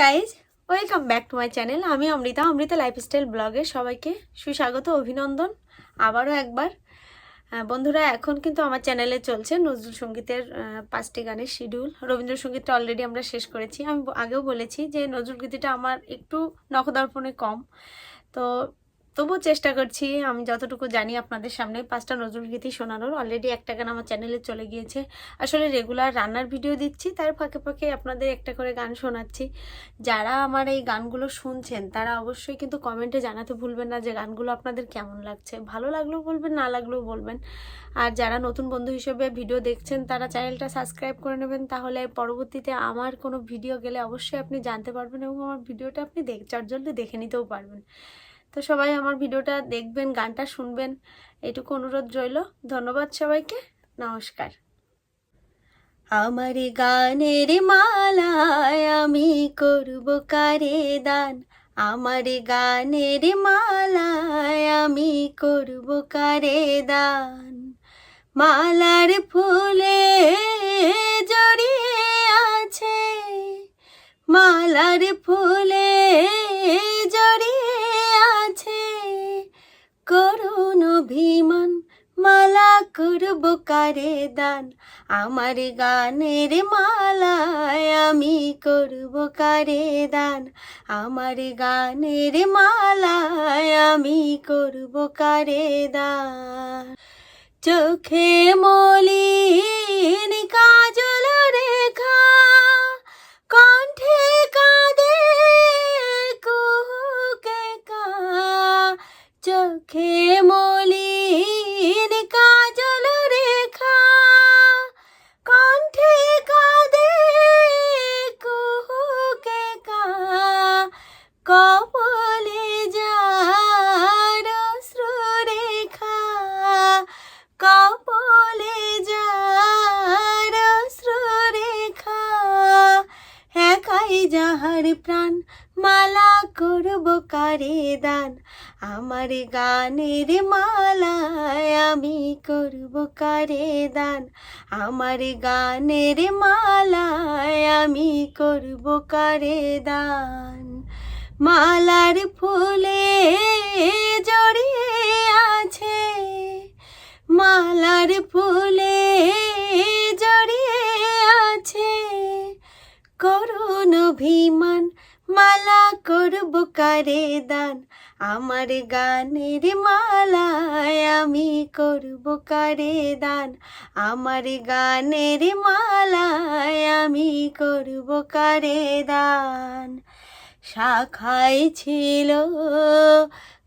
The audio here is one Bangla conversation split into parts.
Guys welcome back to my channel আমি অমৃতা অমৃতা লাইফস্টাইল ব্লগে সবাইকে সুস্বাগত, অভিনন্দন। আবারও একবার। বন্ধুরা, এখন কিন্তু আমার চ্যানেলে চলছে নজরুল সঙ্গীতের পাঁচটি গানের শিডিউল রবীন্দ্রসঙ্গীতটা অলরেডি আমরা শেষ করেছি। আমি আগেও বলেছি যে নজরুল গীতিটা আমার একটু নখদর্পণে কম। তো তবুও চেষ্টা করছি, আমি যতটুকু জানি আপনাদের সামনে পাঁচটা নজরুল গীতি শোনানোর। অলরেডি একটা গান আমার চ্যানেলে চলে গিয়েছে। আসলে রেগুলার রান্নার ভিডিও দিচ্ছি, তার ফাঁকে ফাঁকে আপনাদের একটা করে গান শোনাচ্ছি। যারা আমার এই গানগুলো শুনছেন, তারা অবশ্যই কিন্তু কমেন্টে জানাতে ভুলবেন না যে গানগুলো আপনাদের কেমন লাগছে। ভালো লাগলেও বলবেন, না লাগলেও বলবেন। আর যারা নতুন বন্ধু হিসেবে ভিডিও দেখছেন, তারা চ্যানেলটা সাবস্ক্রাইব করে নেবেন, তাহলে পরবর্তীতে আমার কোনো ভিডিও গেলে অবশ্যই আপনি জানতে পারবেন এবং আমার ভিডিওটা আপনি দেখ চটজলদি দেখে নিতেও পারবেন। তো সবাই আমার ভিডিওটা দেখবেন, গানটা শুনবেন। এটুকু অনুরোধ রইল। ধন্যবাদ সবাইকে। নমস্কার। আমার গানের মালায় আমি করব কারে দান? আমার গানের মালায় আমি করব কারে দান? মালার ফুলে জড়িয়ে আছে। মালার ফুলে করব কারে দান? আমার গানের মালায় আমি করব কারে দান? আমার গানের মালায় আমি করব কারে দান? চোখে মলিন কাজল রেখা যাহার প্রাণ, মালা করব কারে দান? আমার গানের মালায় আমি করব কারে দান? আমার গানের মালায় আমি করব কারে দান? মালার ফুলে জড়িয়ে আছে, মালার ফুলে জড়িয়ে আছে। করুণ অভিমান, মালা করব কারে দান? আমার গানের মালায় আমি করব কারে দান? আমার গানের মালায় আমি করব কারে দান? শাখায় ছিল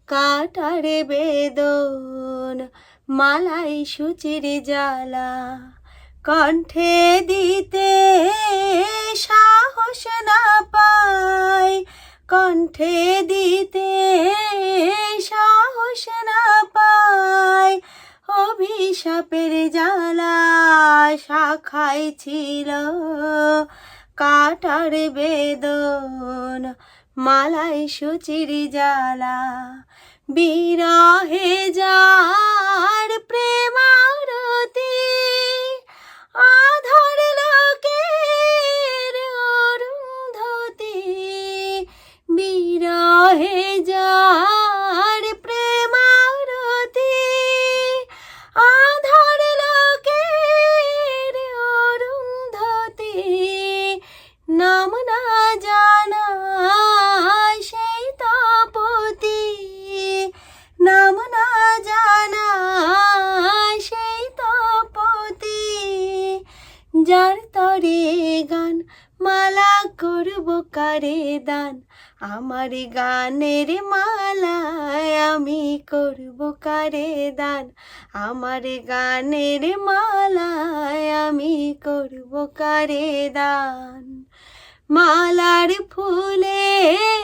কাটার বেদন, মালাই সুচির জ্বালা কণ্ঠে দিতে সাহস না পাই, কণ্ঠে দিতে সাহস না পাই। অভিশাপের জ্বালা শাখায় ছিল, কাটার বেদন মালাই সুচির জ্বালা। বিরহে যার প্রেমারতি যার তরে গান, মালা করব কারে দান? আমার গানের মালায় আমি করব কারে দান? আমার গানের মালায় আমি করব কারে দান? মালার ফুলে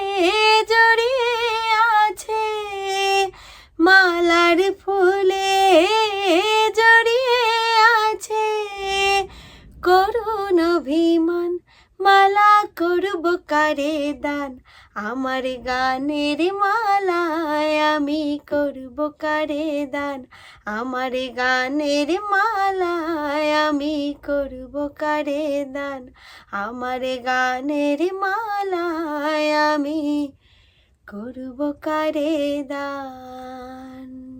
মালা করব কারে দান? আমার গানের মালায় আমি করব কারে দান? আমার গানের মালায় আমি করব কারে দান? আমার গানের মালায় আমি করব কারে দান?